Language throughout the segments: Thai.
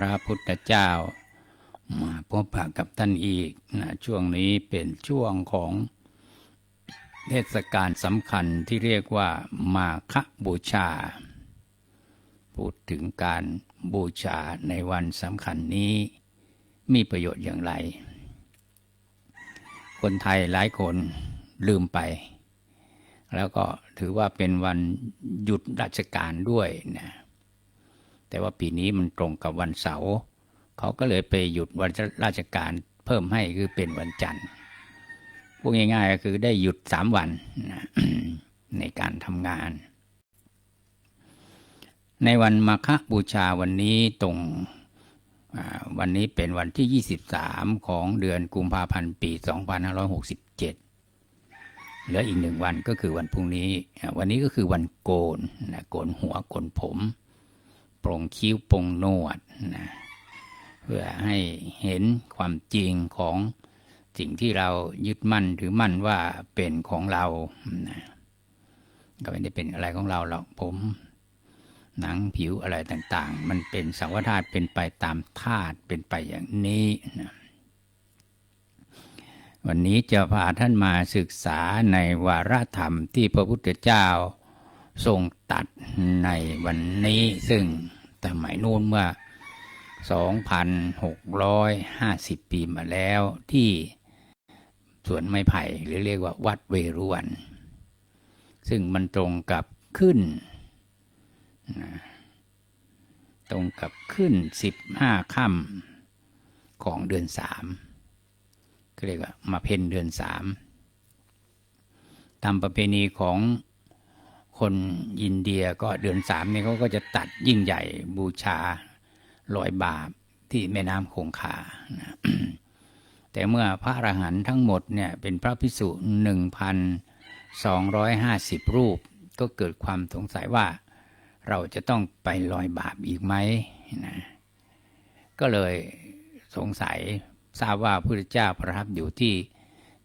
พระพุทธเจ้า มาพบปะกับท่านอีกนะช่วงนี้เป็นช่วงของเทศกาลสำคัญที่เรียกว่ามาคบูชา พูดถึงการบูชาในวันสำคัญนี้ มีประโยชน์อย่างไร คนไทยหลายคนลืมไป แล้วก็ถือว่าเป็นวันหยุดราชการด้วยนะ แต่ว่าปีนี้มันตรงกับวันเสาร์เขาก็เลยไปหยุดวันราชการเพิ่มให้คือเป็นวันจันทร์พูดง่ายๆก็คือได้หยุดสามวันในการทำงาน ในวันมาฆบูชาวันนี้ตรงวันนี้เป็นวันที่ 23 ของเดือนกุมภาพันธ์ปี 2567เหลืออีกหนึ่งวันก็คือวันพรุ่งนี้ วันนี้ก็คือวันโกนนะโกนหัวโกนผม ปรงคิ้วปรงนวดนะเพื่อให้เห็นความจริงของสิ่งที่เรายึดมั่นถือมั่นว่าเป็นของเรานะก็ไม่ได้เป็นอะไรของเราหรอกผม หนังผิวอะไรต่างๆ มันเป็นสังวธาตุเป็นไปตามธาตุเป็นไปอย่างนี้นะวันนี้จะพาท่านมาศึกษาในวาระธรรมที่พระพุทธเจ้าทรงตัดในวันนี้ซึ่ง สมัยนู้นเมื่อ 2,650 ปีมาแล้วที่สวนไม้ไผ่หรือเรียกว่าวัดเวรุวัน ซึ่งมันตรงกับขึ้น ตรงกับขึ้นสิบห้าค่ำของเดือนสามก็เรียกว่ามาเพนเดือนสามตามประเพณีของ คนอินเดียก็เดือนสามนี่เขาก็จะตัดยิ่งใหญ่บูชาลอยบาปที่แม่น้ำคงคานะแต่เมื่อพระอรหันต์ทั้งหมดเนี่ยเป็นพระพิสุหนึ่งพันสองร้อยห้าสิบรูป ก็เกิดความสงสัยว่า เราจะต้องไปลอยบาปอีกไหมนะก็เลยสงสัยทราบว่าพระพุทธเจ้าประทับอยู่ที่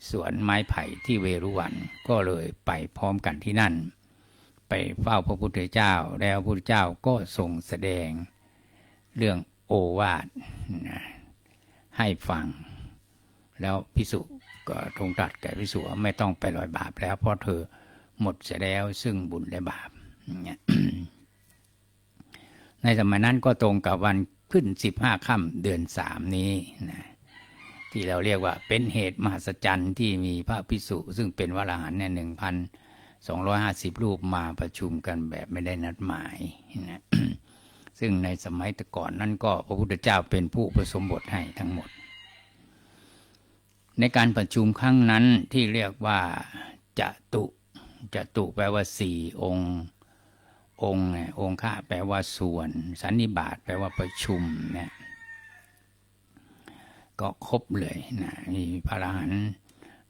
สวนไม้ไผ่ที่เวรุวันก็เลยไปพร้อมกันที่นั่น ไปเฝ้าพระพุทธเจ้า แล้วพระพุทธเจ้าก็ทรงแสดงเรื่องโอวาทให้ฟัง แล้วพิสุก็ทรงตรัสแก่พิสุว่าไม่ต้องไปลอยบาปแล้ว เพราะเธอหมดเสียแล้วซึ่งบุญและบาปในสมัยนั้นก็ตรงกับวันขึ้นสิบห้าค่ำเดือนสามนี้นะที่เราเรียกว่าเป็นเหตุมหัศจรรย์ที่มีพระพิสุซึ่งเป็นวรหันเนี่ยหนึ่งพัน สองร้อยห้าสิบรูปมาประชุมกันแบบไม่ได้นัดหมายนะซึ่งในสมัยแต่ก่อนนั้นก็พระพุทธเจ้าเป็นผู้ประสมบทให้ทั้งหมด ในการประชุมครั้งนั้นที่เรียกว่าจะตุจะตุแปลว่าสี่องค์องค์องค์ข้าแปลว่าส่วน สันนิบาตแปลว่าประชุมเนี่ยก็ครบเลยนะมีพระอรหันต์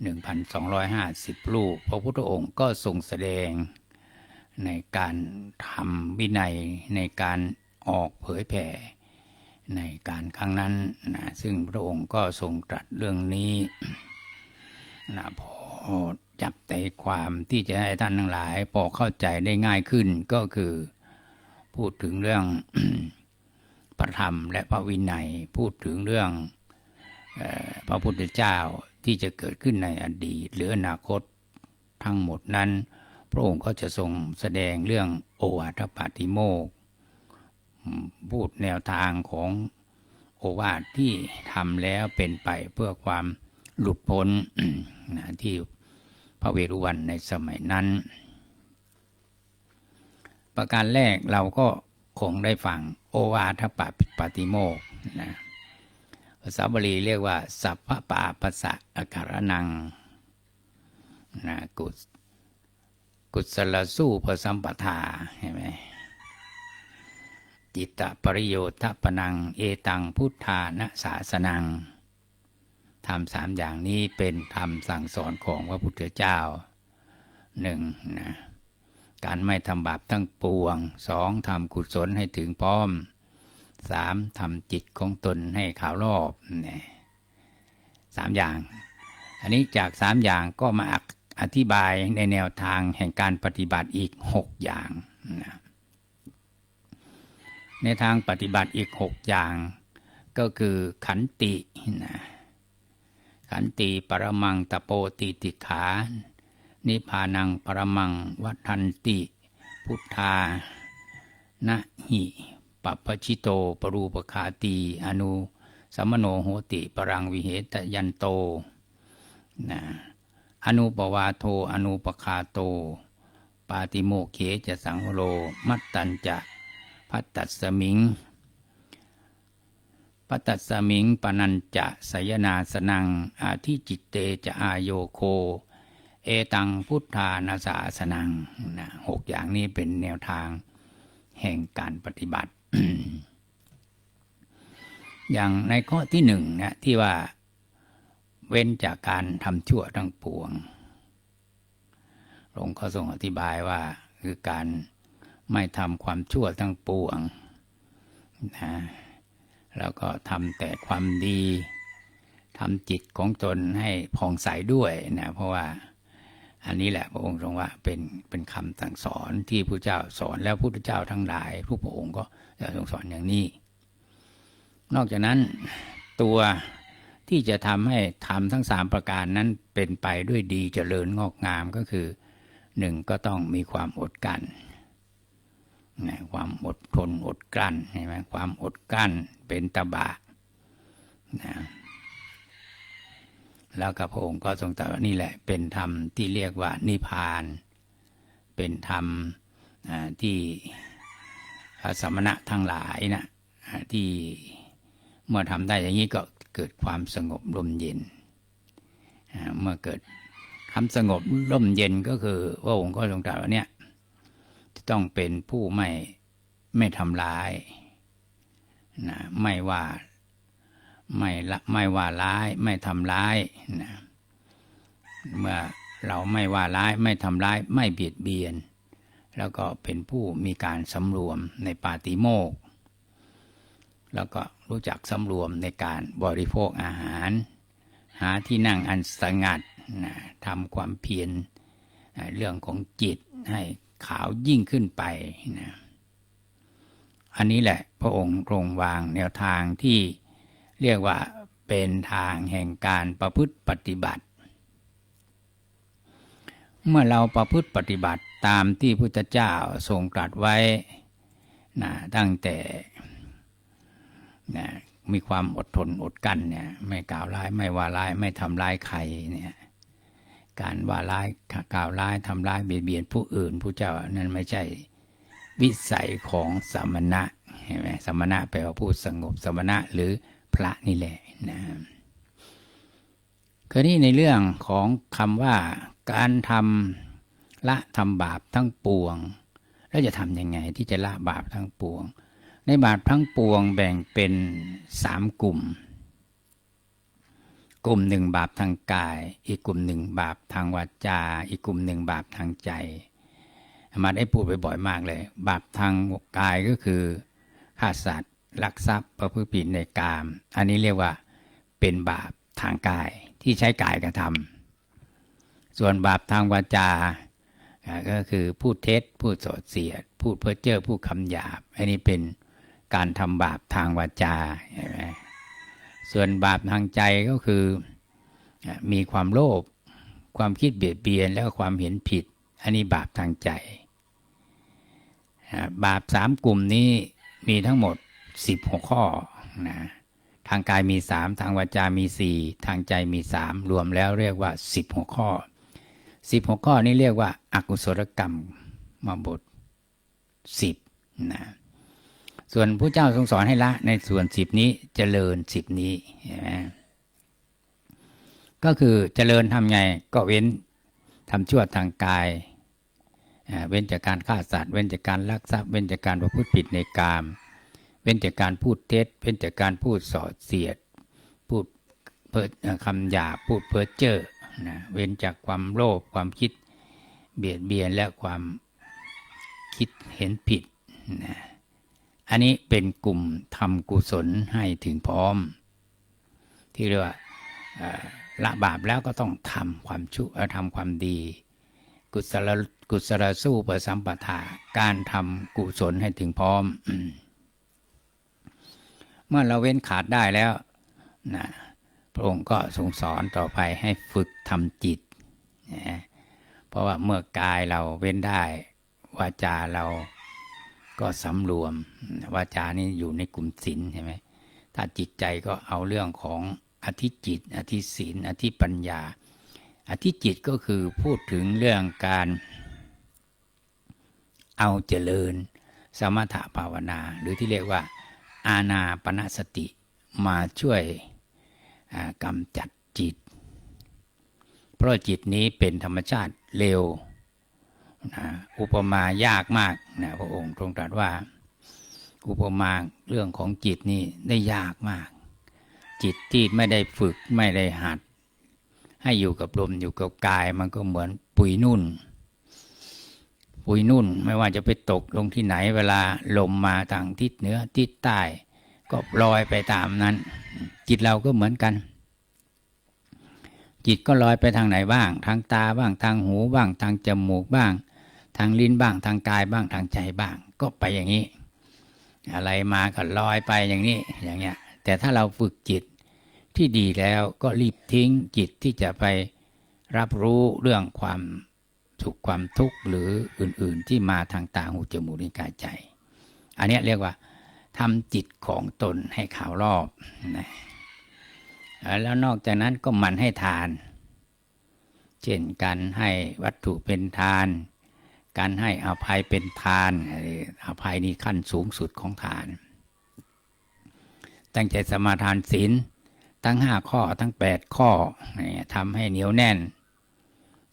หนึ่งพันสองร้อยห้าสิบรูป พระพุทธองค์ก็ทรงแสดงในการทำวินัยในการออกเผยแผ่ในการครั้งนั้นนะซึ่งพระองค์ก็ทรงตรัสเรื่องนี้นะพอจับใจความที่จะให้ท่านทั้งหลาย พอเข้าใจได้ง่ายขึ้นก็คือพูดถึงเรื่องพระธรรมและพระวินัย พูดถึงเรื่องพระพุทธเจ้า ที่จะเกิดขึ้นในอดีต หรืออนาคตทั้งหมดนั้น พระองค์ก็จะทรงแสดงเรื่องโอวาทปาติโมกพูดแนวทางของโอวาทที่ทำแล้วเป็นไปเพื่อความหลุดพ้นนะที่พระเวรุวันในสมัยนั้น ประการแรกเราก็คงได้ฟังโอวาทปาปาติโมกนะ ภาษาบาลีเรียกว่า สัพพปาปัสสะอาการนังนะกุศกุศลสู้พสัมปทาเห็นไหมจิตตปริโยทปนัง เอตังพุทธานะศาสนังทำสามอย่างนี้เป็นธรรมสั่งสอนของพระพุทธเจ้าหนึ่งนะการไม่ทำบาปทั้งปวงสองทำกุศลให้ถึงพร้อม สามทำจิตของตนให้ขาวรอบเนี่ยสามอย่าง อันนี้จากสามอย่างก็มาอธิบายในแนวทางแห่งการปฏิบัติอีกหกอย่างนะในทางปฏิบัติอีกหกอย่าง ก็คือขันตินะขันติปรมังตะโปติติขา นิพพานังปรมังวัฏันติ พุทธานะหิ ปัปปชิโต ปรูปคาตีอนุสัมโนโหติปรังวิเหตยันโตนะอนุปวาโทอนุปคาโต ปาติโมเขจะสังโร มัตตัญจะพัตตัสมิงพัตตัสสมิงปนัญจะสยนาสนัง อาทิจิตเตจะอายโยโค เอตังพุทธานาสาสนังนะหกอย่างนี้เป็นแนวทางแห่งการปฏิบัติ อย่างในข้อที่หนึ่งนะที่ว่าเว้นจากการทำชั่วทั้งปวง หลวงเขาทรงอธิบายว่าคือการไม่ทำความชั่วทั้งปวงนะแล้วก็ทำแต่ความดีทำจิตของตนให้ผ่องใสด้วยนะเพราะว่า อันนี้แหละพระองค์ทรงว่าเป็นเป็นคำสั่งสอนที่พระเจ้าสอนแล้วพระพุทธเจ้าทั้งหลายทุกพระองค์ก็จะทรงสอนอย่างนี้ นอกจากนั้นตัวที่จะทำให้ทำทั้งสามประการนั้นเป็นไปด้วยดีเจริญงอกงามก็คือหนึ่งก็ต้องมีความอดกันนะความอดทนอดกลั้นใช่ไหมความอดกลั้นเป็นตบะนะ แล้วก็พระองค์ก็ทรงตรัสว่านี่แหละ เป็นธรรมที่เรียกว่านิพพาน เป็นธรรมที่สมณะทั้งหลายนะที่เมื่อทำได้อย่างนี้ก็เกิดความสงบลมเย็น เมื่อเกิดความสงบร่มเย็นก็คือพระองค์ก็ทรงตรัสว่าเนี่ยต้องเป็นผู้ไม่ไม่ทำร้ายนะไม่ว่า ไม่ละไม่ว่าร้ายไม่ทำร้ายนะเมื่อเราไม่ว่าร้ายไม่ทำร้ายไม่เบียดเบียน แล้วก็เป็นผู้มีการสำรวมในปาติโมก แล้วก็รู้จักสำรวมในการบริโภคอาหาร หาที่นั่งอันสงัดนะทำความเพียรเรื่องของจิตให้ขาวยิ่งขึ้นไปนะอันนี้แหละพระองค์ทรงวางแนวทางที่ เรียกว่าเป็นทางแห่งการประพฤติปฏิบัติ เมื่อเราประพฤติปฏิบัติตามที่พุทธเจ้าทรงตรัสไว้นะตั้งแต่นะมีความอดทนอดกั้นเนี่ยไม่กล่าวร้ายไม่ว่าร้ายไม่ทำร้ายใครเนี่ยการว่าร้ายกล่าวร้ายทำร้ายเบียดเบียนผู้อื่นผู้เจ้านั้นไม่ใช่วิสัยของสมณะเห็นไหมสมณะแปลว่าผู้สงบสมณะหรือ พระนี่แหละนะคราวนี้ในเรื่องของคำว่าการทำละทำบาปทั้งปวง แล้วจะทำยังไงที่จะละบาปทั้งปวง ในบาปทั้งปวงแบ่งเป็นสามกลุ่ม กลุ่มหนึ่งบาปทางกาย อีกกลุ่มหนึ่งบาปทางวาจา อีกกลุ่มหนึ่งบาปทางใจมาได้พูดบ่อยๆมากเลย บาปทางกายก็คือฆ่าสัตว์ ลักทรัพย์ประพฤติผิดในกาม อันนี้เรียกว่าเป็นบาปทางกายที่ใช้กายกระทำส่วนบาปทางวาจา ก็คือพูดเท็จ พูดโสดเสียด พูดเพ้อเจ้อพูดคำหยาบ อันนี้เป็นการทำบาปทางวาจาใช่ส่วนบาปทางใจก็คือมีความโลภ ความคิดเบียดเบียนแล้วความเห็นผิด อันนี้บาปทางใจ บาปสามกลุ่มนี้มีทั้งหมด สิบหกข้อนะทางกายมีสามทางวาจามีสี่ทางใจมีสามรวมแล้วเรียกว่าสิบหกข้อสิบหกข้อนี้เรียกว่าอากุศลกรรมมาบทสิบนะส่วนผู้เจ้าทรงสอนให้ละในส่วนสิบนี้เจริญสิบนี้เห็นไหมก็คือเจริญทำไงก็เว้นทำชั่วทางกายเว้นจากการฆ่าสัตว์ เว้นจากการลักทรัพย์ เว้นจากการประพฤติผิดในกาม เว้นจากการพูดเท็จเว้นจากการพูดส่อเสียด พูดเพ้อคำหยาพูดเพ้อเจ้อนะเว้นจากความโลภความคิดเบียดเบียนและความคิดเห็นผิดนะอันนี้เป็นกลุ่มทำกุศลให้ถึงพร้อม ที่เรียกว่าละบาปแล้วก็ต้องทำความชั่วทำความดี กุศลกุศลสู้ประสัมปทาการทำกุศลให้ถึงพร้อม เมื่อเราเว้นขาดได้แล้วนะพระองค์ก็ทรงสอนต่อไปให้ฝึกทำจิตนะเพราะว่าเมื่อกายเราเว้นได้ วาจาเราก็สำรวม วาจานี่อยู่ในกลุ่มศีลใช่ไหมถ้าจิตใจก็เอาเรื่องของอธิจิต อธิศีล อธิปัญญา อธิจิตก็คือพูดถึงเรื่องการเอาเจริญ สมถภาวนา หรือที่เรียกว่า อาณาปณสติมาช่วยกำจัดจิต เพราะจิตนี้เป็นธรรมชาติเร็วนะอุปมายากมากนะพระองค์ทรงตรัสว่า อุปมาเรื่องของจิตนี่ได้ยากมาก จิตที่ไม่ได้ฝึกไม่ได้หัด ให้อยู่กับลมอยู่กับกายมันก็เหมือนปุ๋ยนุ่น ปุยนุ่นไม่ว่าจะไปตกลงที่ไหนเวลาลมมาทางทิศเหนือทิศใต้ ก็ลอยไปตามนั้น จิตเราก็เหมือนกัน จิตก็ลอยไปทางไหนบ้าง ทางตาบ้างทางหูบ้าง ทางจมูกบ้าง ทางลิ้นบ้าง ทางกายบ้างทางใจบ้าง ก็ไปอย่างนี้ อะไรมาก็ลอยไปอย่างนี้อย่างเงี้ย แต่ถ้าเราฝึกจิตที่ดีแล้วก็รีบทิ้งจิตที่จะไปรับรู้เรื่องความ สุขความทุกข์หรืออื่นๆที่มาทางตาหูจมูกลิ้นกายใจ อันนี้เรียกว่าทำจิตของตนให้ขาวรอบนะแล้วนอกจากนั้นก็มันให้ทาน เช่นการให้วัตถุเป็นทาน การให้อภัยเป็นทานอภัยนี่ขั้นสูงสุดของทาน ตั้งใจสมาทานศีลทั้งห้าข้อทั้งแปดข้อทำให้เหนียวแน่น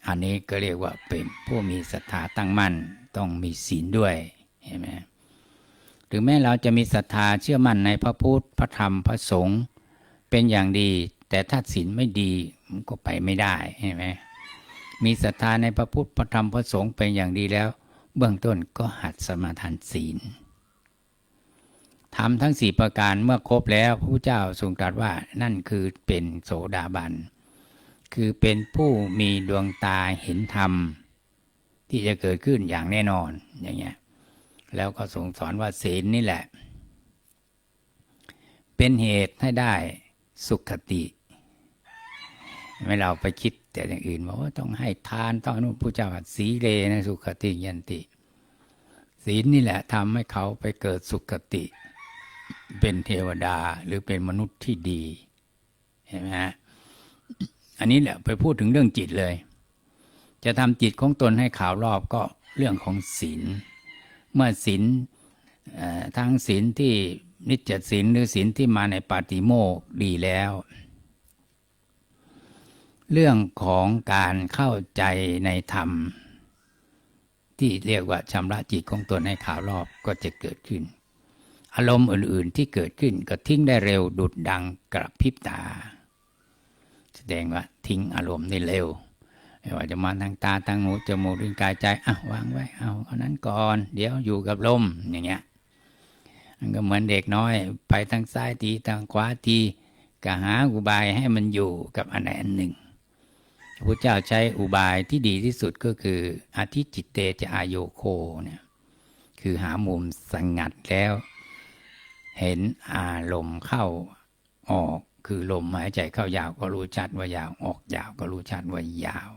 อันนี้ก็เรียกว่าเป็นผู้มีศรัทธาตั้งมั่นต้องมีศีลด้วยเห็นไหมถึงแม้เราจะมีศรัทธาเชื่อมั่นในพระพุทธพระธรรมพระสงฆ์เป็นอย่างดี แต่ถ้าศีลไม่ดีมันก็ไปไม่ได้เห็นไหมมีศรัทธาในพระพุทธพระธรรมพระสงฆ์เป็นอย่างดีแล้ว เบื้องต้นก็หัดสมาทานศีลทำทั้งสี่ประการเมื่อครบแล้วพระพุทธเจ้าทรงตรัสว่านั่นคือเป็นโสดาบัน คือเป็นผู้มีดวงตาเห็นธรรม ที่จะเกิดขึ้นอย่างแน่นอนอย่างเงี้ยแล้วก็ทรงสอนว่าศีลนี่แหละ เป็นเหตุให้ได้สุขติ ไม่เราไปคิดแต่อย่างอื่นว่าต้องให้ทานต้องนู่นผู้เจ้าว่าสีเลนะสุขติยันติ ศีลนี่แหละทำให้เขาไปเกิดสุขติ เป็นเทวดาหรือเป็นมนุษย์ที่ดี เห็นไหมฮะ อันนี้แหละไปพูดถึงเรื่องจิตเลย จะทำจิตของตนให้ขาวรอบก็เรื่องของศีลเมื่อศีลทั้งศีลที่นิจจศีลหรือศีลที่มาในปาติโมกข์ดีแล้ว เรื่องของการเข้าใจในธรรม ที่เรียกว่าชำระจิตของตนให้ขาวรอบก็จะเกิดขึ้น อารมณ์อื่นๆที่เกิดขึ้นก็ทิ้งได้เร็วดุดดังกระพริบตา ดงว่า ทิ้งอารมณ์ได้เร็วไม่ว่าจะมาทางตาทางหูจมูกลิ้นกายใจอะวางไว้เอาเอานั้นก่อน เดี๋ยวอยู่กับลมอย่างเงี้ยมันก็เหมือนเด็กน้อย ไปทางซ้ายทีทางขวาทีก็หาอุบายให้มันอยู่กับอันใดอันหนึ่งพระเจ้าใช้อุบายที่ดีที่สุดก็คืออธิจิตเตจะอายโยโคเนี่ยคือหามุมสังัดแล้ว เห็นอารมณ์เข้าออก คือลมหายใจเข้ายาวก็รู้ชัดว่ายาว ออกยาวก็รู้ชัดว่ายาว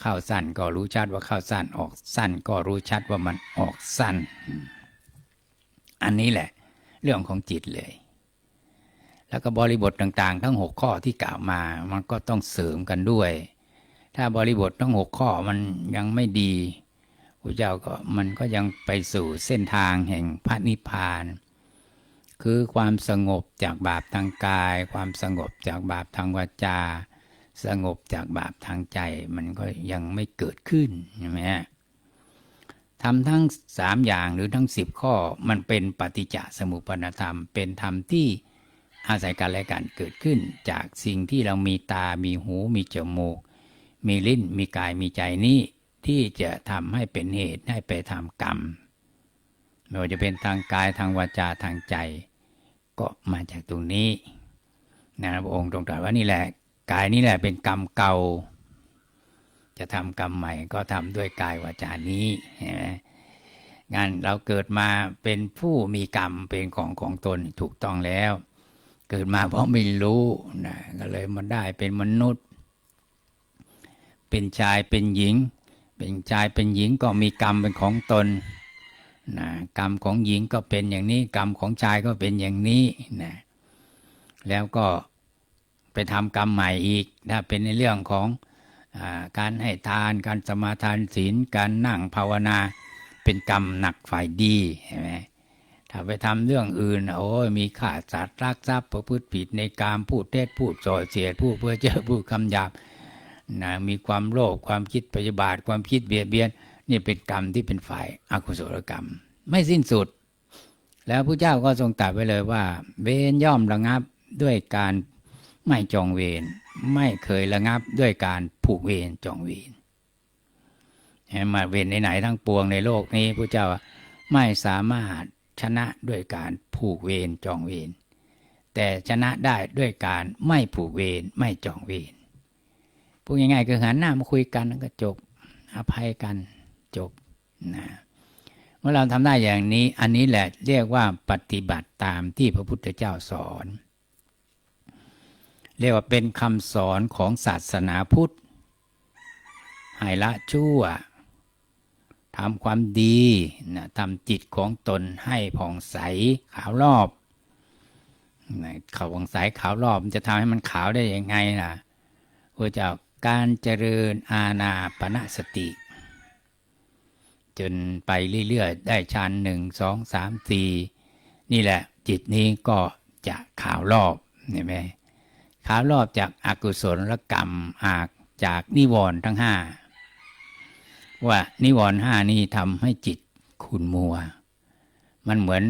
เข้าสั้นก็รู้ชัดว่าเข้าสั้น ออกสั้นก็รู้ชัดว่ามันออกสั้น อันนี้แหละ เรื่องของจิตเลย แล้วก็บริบทต่างๆ ทั้งหกข้อที่กล่าวมา มันก็ต้องเสริมกันด้วย ถ้าบริบททั้งหกข้อมันยังไม่ดีพระเจ้าก็มันก็ยังไปสู่เส้นทางแห่งพระนิพพาน คือความสงบจากบาปทางกาย ความสงบจากบาปทางวาจา สงบจากบาปทางใจมันก็ยังไม่เกิดขึ้นใช่ไหมฮะทำทั้งสามอย่างหรือทั้งสิบข้อมันเป็นปฏิจจสมุปนธรรม เป็นธรรมที่อาศัยกันและกันเกิดขึ้น จากสิ่งที่เรามีตา มีหู มีจมูก มีลิ้น มีกาย มีใจนี้ที่จะทำให้เป็นเหตุให้ไปทำกรรม ไม่ว่าจะเป็นทางกายทางวาจาทางใจ ก็มาจากตรงนี้นะพระองค์ตรงตรัสว่านี่แหละ กายนี่แหละเป็นกรรมเก่า จะทำกรรมใหม่ก็ทำด้วยกายวาจานี้เห็นไหมงานเราเกิดมาเป็นผู้มีกรรมเป็นของของตนถูกต้องแล้ว เกิดมาเพราะไม่รู้นะก็เลยมาได้เป็นมนุษย์ เป็นชายเป็นหญิง เป็นชายเป็นหญิงก็มีกรรมเป็นของตน นะกรรมของหญิงก็เป็นอย่างนี้ กรรมของชายก็เป็นอย่างนี้นะแล้วก็ไปทำกรรมใหม่อีก ถ้าเป็นในเรื่องของอการให้ทาน การสมาทานศีล การนั่งภาวนา เป็นกรรมหนักฝ่ายดีใช่ไหมถ้าไปทำเรื่องอื่น โอ้ยมีฆ่าสัตว์รักทรัพย์ประพฤติผิดในการพูดเท็จพูดส่อเสียดพูดเพื่อเจ้อพูดคำหยาบนะมีความโลภความคิดปฏิบาทความคิดเบียดเบียน นี่เป็นกรรมที่เป็นฝ่ายอากุศลกรรม ไม่สิ้นสุด แล้วพระเจ้าก็ทรงตรัสไว้เลยว่า เวรย่อมระงับด้วยการไม่จองเวรไม่เคยระงับด้วยการผูกเวรจองเวรเห็นไหมาเวรไหนๆทั้งปวงในโลกนี้พระเจ้าไม่สามารถชนะด้วยการผูกเวรจองเวรแต่ชนะได้ด้วยการไม่ผูกเวรไม่จองเวรพูดง่ายๆคือหันหน้ามาคุยกันแล้วก็จบอภัยกัน จบนะเมื่อเราทำได้อย่างนี้ อันนี้แหละเรียกว่าปฏิบัติตามที่พระพุทธเจ้าสอน เรียกว่าเป็นคำสอนของศาสนาพุทธให้ละชั่วทำความดีนะทำจิตของตนให้ผ่องใสขาวรอบนะขาวผ่องใสขาวรอบจะทำให้มันขาวได้ยังไงล่ะพระเจ้าการเจริญอาณาปณะสติ จนไปเรื่อยๆ ได้ชั้นหนึ่งสองสามสี่นี่แหละจิตนี้ก็จะขาวรอบเห็นไหมขาวรอบจากอากุศลกรรมอากจากนิวรณ์ทั้งห้าว่านิวรณ์ห้านี่ทำให้จิตขุนมัว มันเหมือน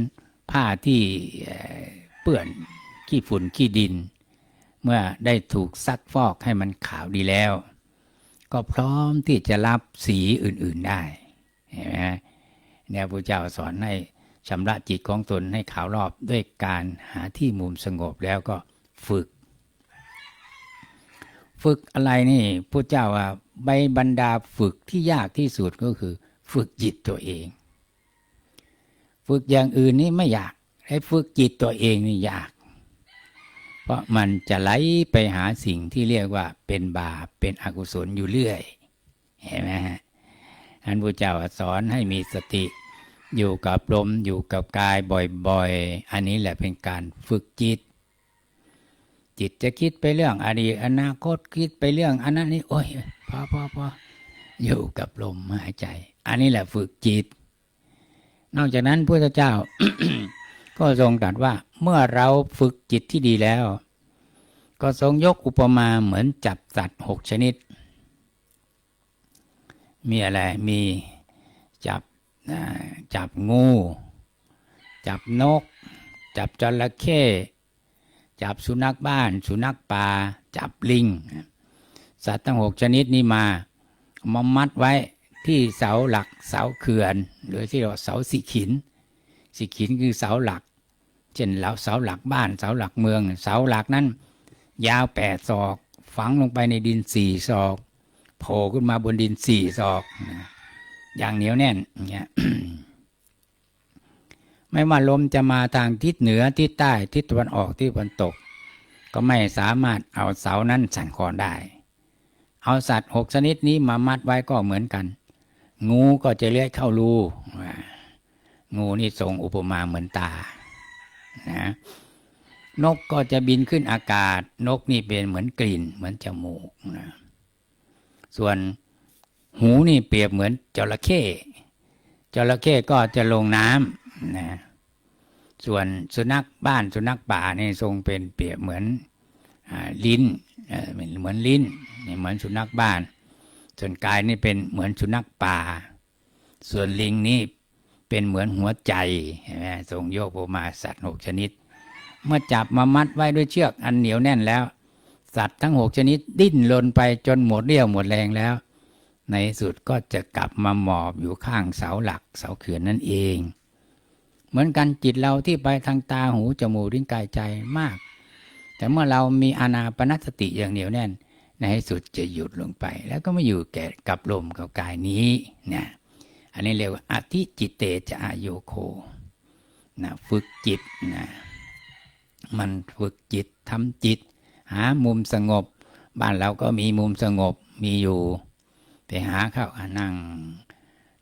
ผ้าที่เอ่อเปื้อนขี้ฝุ่นขี้ดิน เมื่อได้ถูกซักฟอกให้มันขาวดีแล้ว ก็พร้อมที่จะรับสีอื่นๆได้ เห็นไหมฮะเนี่ยพระเจ้าสอนให้ชำระจิตของตนให้ขาวรอบด้วยการหาที่มุมสงบแล้วก็ฝึก ฝึกอะไรนี่พระเจ้าว่าใบบรรดาฝึกที่ยากที่สุดก็คือ ฝึกจิตตัวเอง ฝึกอย่างอื่นนี่ไม่อยากให้ฝึกจิตตัวเองนี่ยาก เพราะมันจะไหลไปหาสิ่งที่เรียกว่าเป็นบาปเป็นอกุศลอยู่เรื่อย เห็นไหมฮะ อันพระเจ้าสอนให้มีสติ อยู่กับลมอยู่กับกายบ่อยๆ อันนี้แหละเป็นการฝึกจิต จิตจะคิดไปเรื่องอดีตอนาคตคิดไปเรื่องอันนั้นนี่โอ้ยพอพอพออยู่กับลมหายใจ อันนี้แหละฝึกจิต นอกจากนั้นพระเจ้า ก็ทรงตรัสว่าเมื่อเราฝึกจิตที่ดีแล้ว ก็ทรงยกอุปมาเหมือนจับสัตว์หกชนิด มีอะไรมีจับจับงู จับนก จับจระเข้จับสุนัขบ้าน สุนัขป่า จับลิง สัตว์ทั้งหกชนิดนี้มาเอามามัดไว้ที่เสาหลักเสาเขื่อน หรือที่เราเสาสิขิน สิขินคือเสาหลัก เช่นเราเสาหลักบ้านเสาหลักเมือง เสาหลักนั้น ยาวแปดศอก ฝังลงไปในดินสี่ศอก โผล่ขึ้นมาบนดินสี่ศอกนะอย่างเหนียวแน่นอย่างเงี้ยไม่ว่าลมจะมาทางทิศเหนือทิศใต้ทิศตะวันออกทิศตะวันตก ก็ไม่สามารถเอาเสานั้นสั่นคลอนได้ เอาสัตว์หกชนิดนี้มามัดไว้ก็เหมือนกัน งูก็จะเลื้อยเข้ารูงูนี่ทรงอุปมาเหมือนตานะนกก็จะบินขึ้นอากาศ นกนี่เป็นเหมือนกลิ่นเหมือนจมูกนะ ส่วนหูนี่เปรียบเหมือนจระเข้จระเข้ก็จะลงน้ำนะส่วนสุนัขบ้านสุนัขป่านี่ทรงเป็นเปรียบเหมือนอลิ้นเหมือนลิ้นเหมือนสุนัขบ้าน ส่วนกายนี่เป็นเหมือนสุนัขป่า ส่วนลิงนี่เป็นเหมือนหัวใจเห็นไหมทรงโยกโปมาสัตว์หกชนิด เมื่อจับมามัดไว้ด้วยเชือกอันเหนียวแน่นแล้ว สัตว์ทั้งหกชนิดดิ้นรนไปจนหมดเรี่ยวหมดแรงแล้ว ในสุดก็จะกลับมาหมอบอยู่ข้างเสาหลักเสาเขื่อนนั่นเอง เหมือนกันจิตเราที่ไปทางตาหูจมูกลิ้นกายใจมาก แต่เมื่อเรามีอานาปนสติอย่างเหนียวแน่น ในสุดจะหยุดลงไป แล้วก็มาอยู่แก่กับลมกับกายนี้นี่อันนี้เรียกว่าอธิจิตเตจะอาโยโคนะฝึกจิตนะมันฝึกจิตทำจิต หามุมสงบ บ้านเราก็มีมุมสงบมีอยู่ ไปหาเข้าอะนั่ง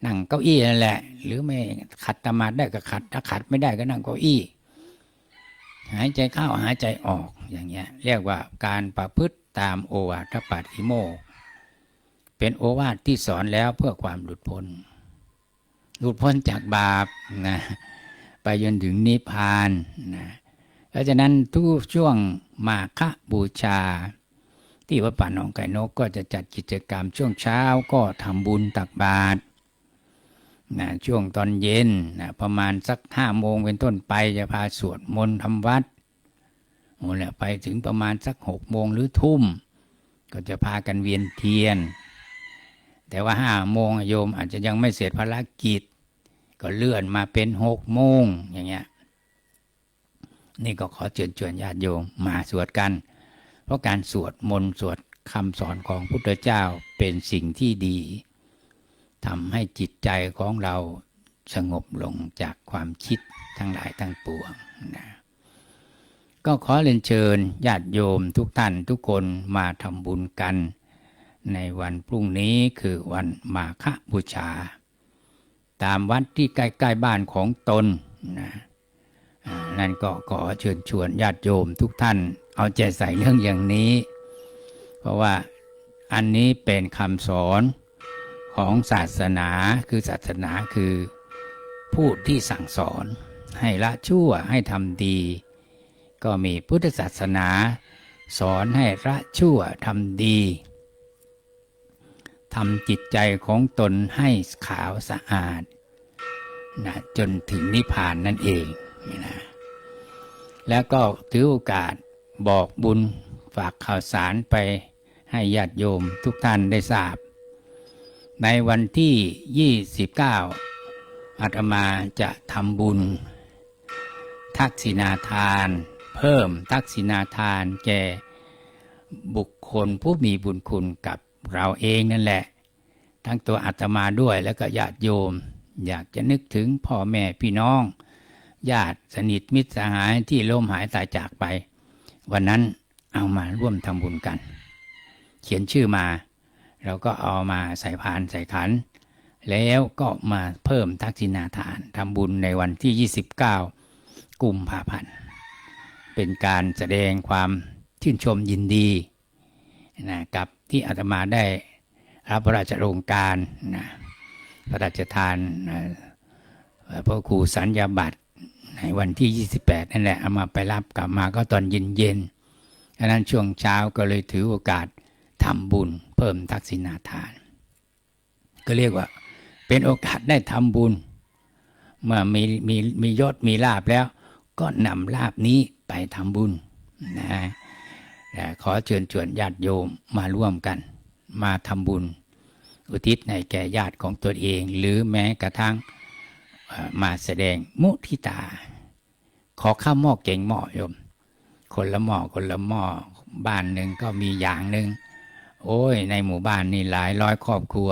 นั่งเก้าอี้นั่นแหละ หรือไม่ขัดสมาธิได้ก็ขัด ถ้าขัดไม่ได้ก็นั่งเก้าอี้ หายใจเข้าหายใจออกอย่างเงี้ย เรียกว่าการประพฤติตามโอวาทปาติโมเป็นโอวาทที่สอนแล้วเพื่อความหลุดพ้น หลุดพ้นจากบาปนะไปจนถึงนิพพานนะเพราะฉะนั้นทุกช่วง มาฆบูชา ที่วัดป่าหนองไก่นกก็จะจัดกิจกรรมช่วงเช้าก็ทำบุญตักบาตรนะช่วงตอนเย็นนะประมาณสักห้าโมงเป็นต้นไปจะพาสวดมนต์ทำวัดโอ้แหละไปถึงประมาณสักหกโมงหรือทุ่ม ก็จะพากันเวียนเทียน แต่ว่าห้าโมงโยมอาจจะยังไม่เสร็จภารกิจ ก็เลื่อนมาเป็นหกโมงอย่างเงี้ย นี่ก็ขอเชิญชวนญาติโยมมาสวดกัน เพราะการสวดมนต์สวดคำสอนของพุทธเจ้าเป็นสิ่งที่ดีทำให้จิตใจของเราสงบลงจากความคิดทั้งหลายทั้งปวงนะก็ขอเรียนเชิญญาติโยมทุกท่านทุกคนมาทำบุญกัน ในวันพรุ่งนี้คือวันมาฆบูชา ตามวัดที่ใกล้ ๆ บ้านของตนนะ นั่นก็ขอเชิญชวนญาติโยมทุกท่าน เอาใจใส่เรื่องอย่างนี้ เพราะว่าอันนี้เป็นคำสอนของศาสนาคือศาสนาคือผู้ที่สั่งสอน ให้ละชั่วให้ทำดี ก็มีพุทธศาสนาสอนให้ละชั่วทำดีทำจิตใจของตนให้ขาวสะอาดนะจนถึงนิพพานนั่นเองนะ แล้วก็ถือโอกาสบอกบุญฝากข่าวสารไปให้ญาติโยมทุกท่านได้ทราบ ในวันที่ 29 อาตมาจะทำบุญ ทักษิณาทาน เพิ่มทักษิณาทานแก่บุคคลผู้มีบุญคุณกับเราเองนั่นแหละ ทั้งตัวอาตมาด้วยแล้วก็ญาติโยม อยากจะนึกถึงพ่อแม่พี่น้อง ญาติสนิทมิตรสหายที่ล้มหายตายจากไป วันนั้นเอามาร่วมทำบุญกัน เขียนชื่อมา เราก็เอามาใส่พานใส่ขัน แล้วก็มาเพิ่มทักษิณาทานทำบุญในวันที่ 29 กุมภาพันธ์ เป็นการแสดงความชื่นชมยินดีนะกับที่อาตมาได้รับพระราชโองการนะพระราชทานนะพระครูสัญญาบัตร ในวันที่ 28 นั่นแหละเอามาไปรับกลับมาก็ตอนเย็นๆดังนั้นช่วงเช้าก็เลยถือโอกาสทำบุญ เพิ่มทักษิณาทาน ก็เรียกว่า เป็นโอกาสได้ทำบุญ เมื่อมีมีมียศมีลาบแล้ว ก็นำลาบนี้ไปทำบุญนะขอเชิญชวนญาติโยมมาร่วมกัน มาทำบุญ อุทิศในแก่ญาติของตัวเอง หรือแม้กระทั่ง มาแสดงมุทิตา ขอข้าวหม้อเก่งหม้อโยม คนละหม้อคนละหม้อบ้านหนึ่งก็มีอย่างหนึ่งโอ้ย ในหมู่บ้านนี่หลายร้อยครอบครัว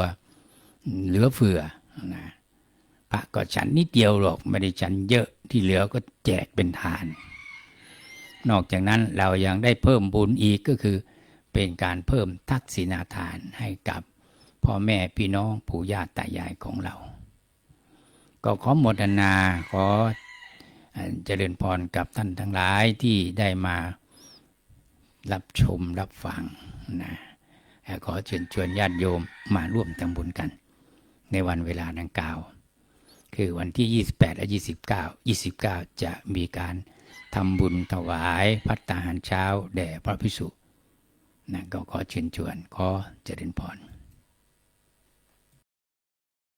เหลือเฟือนะพระก็ฉันนิดเดียวหรอกไม่ได้ฉันเยอะที่เหลือก็แจกเป็นทาน นอกจากนั้นเรายังได้เพิ่มบุญอีกก็คือ เป็นการเพิ่มทักษิณาทานให้กับพ่อแม่พี่น้องปู่ย่าตายายของเรา ก็ขอโมทนาขอเอ่อเจริญพรกับท่านทั้งหลายที่ได้มารับชมรับฟังนะขอเชิญชวนญาติโยมมาร่วมทำบุญกัน ในวันเวลาดังกล่าว คือวันที่ 28 และ 29 29 จะมีการทำบุญถวายพัตตาหารเช้า แด่พระพิสุนะก็ขอเชิญชวนขอเจริญพร